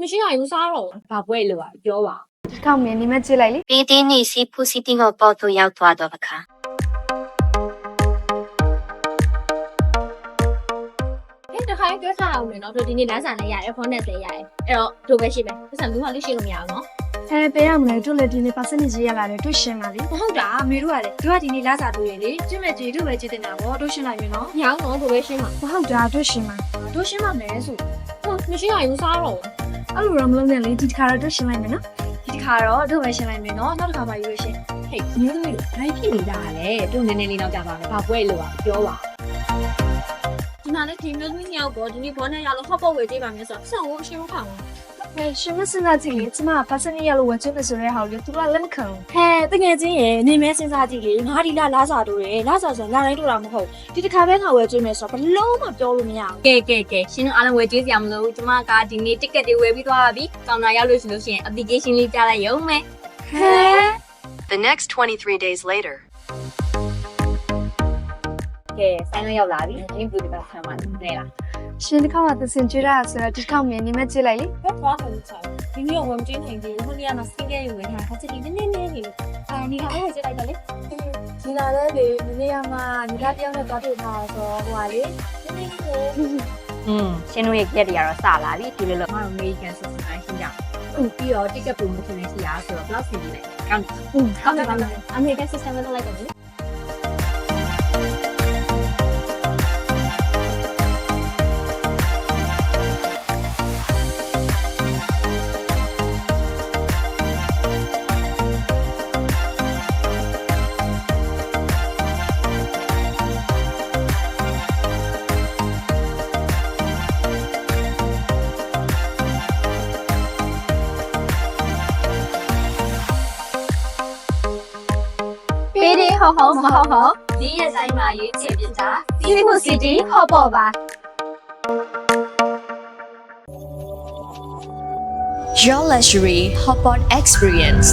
မရှိရဘူးစားတော့ဘာပွဲလို့อ่ะပြောပါဒီကောက်မြင်နေမကြည့်လိုက်လေပီတင်းနေစီဖူစီတင်းကိုပေါ်သို့ရောက်သွားတော့အခါဟဲ့တခါပြောထားအောင်လေနော်တို့ဒီနေ့လမ်းစာနဲ့ရတယ်ဖုန်းနဲ့လည်းရတယ်အဲ့တော့တို့ပဲရှိမယ်ပတ်စံဘူးကလေးရှိလို့မရဘူးနော်အဲပေးရမလဲတို့လည်းဒီနေ့ percentage ရလာတယ်တွေ့ရှင်းပါလေမဟုတ်တာမေတို့ကလေတို့ကဒီနေ့လာစားတွေ့ရလေကျင့်မဲ့ကြည်တို့ပဲကြည်တင်တာဗောတို့ရှင်းလိုက်ပြီနော်မရဘူးနော်တို့ပဲရှိမှာမဟုတ်တာတွေ့ရှင်းပါတို့ရှင်းမှမယ်ဆိုဟုတ်မရှိရဘူးစားတော့ အဲ့လိုတော့မလုပ်နဲ့လေဒီတစ်ခါတော့တွေ့ရှင်းလိုက်မယ်နော်ဒီတစ်ခါတော့တို့ပဲရှင်းလိုက်မယ်နော်နောက်တစ်ခါမှရွေးရှင်းဟဲ့မျိုးသမီးတို့ဘာဖြစ်နေတာလဲတို့နည်းနည်းလေးတော့ကြပါမယ်ဘာပွဲလို့อ่ะပြောပါဒီမှာလည်းဒီမျိုးသမီးနှစ်ယောက်ပေါ့ဒီနေ့ဘောနဲ့ရလို့ဟော့ပေါ့ဝေးကြည့်ပါမယ်ဆိုတော့ဆက်ဖို့အရှင်းမခံဘူး အဲရှင်းမစင်စားကြည့်လေကျမ percentage ရလို့ဝင်ချင်တယ်ဆိုတဲ့ဟာကိုလေသူကလက်မခံဘူးဟဲတကယ်ချင်းရေနေမဲစဉ်းစားကြည့်လေငါဒီလာလာစားတို့ရလာစားဆိုလာတိုင်းတို့တာမဟုတ်ဒီတစ်ခါပဲငါဝယ်ကျွေးမယ်ဆိုတော့ဘလုံးမပြောလို့မရဘူးကဲကဲကဲရှင်တို့အားလုံးဝယ်ကြည့်စရာမလိုဘူးကျမကဒီနေ့ ticket တွေဝယ်ပြီးသွားပါပြီကောင်တာရောက်လို့ရှိလို့ရှိရင် application လေးကြားလိုက်ရုံပဲဟဲ The next 23 days later. ကဲဆိုင်လုံးရောက်လာပြီ။ဒီဘလူးဒီပါဆန်ပါနေလား။ရှင်တစ်ခါမှသစင်ကျွေးတာဆိုတော့ဒီတစ်ခါမြန်နေမဲ့ကြည့်လိုက်လေ။ဘယ်သွားဆိုချာ။ဒီနေ့ကဝမ်ကျင်းနိုင်တယ်။ဟိုနေ့ကတော့စင်ကဲယူဝင်တာ။ခါချစ်ဒီနည်းနည်းလေးလေ။အာဒီကအဲ့ဒါကြည့်လိုက်ပါလေ။ဒီလာတဲ့ဒီနေ့ကမှဒီကတယောက်နဲ့သွားတွေ့တာဆိုတော့ဟိုပါလေ။နည်းနည်းလေး။อืมရှင်တို့ရဲ့ကြက်တွေကတော့စလာပြီဒီလိုလို American System အရှင်းကြ။ပြီးတော့ ticket promotion လေးရှိရဆိုတော့ plus နေလိုက်။ကောင်းတယ်။ဟုတ်ကောင်းတယ်ကောင်းတယ်။ American System လောက်လိုက်တယ် ဟောဟောမဟောဟောဒီရဲ့ဆိုင်မှာရေးချင်ပြတာ Beautiful City ဟောပေါ်ပါ Your luxury hotpot experience.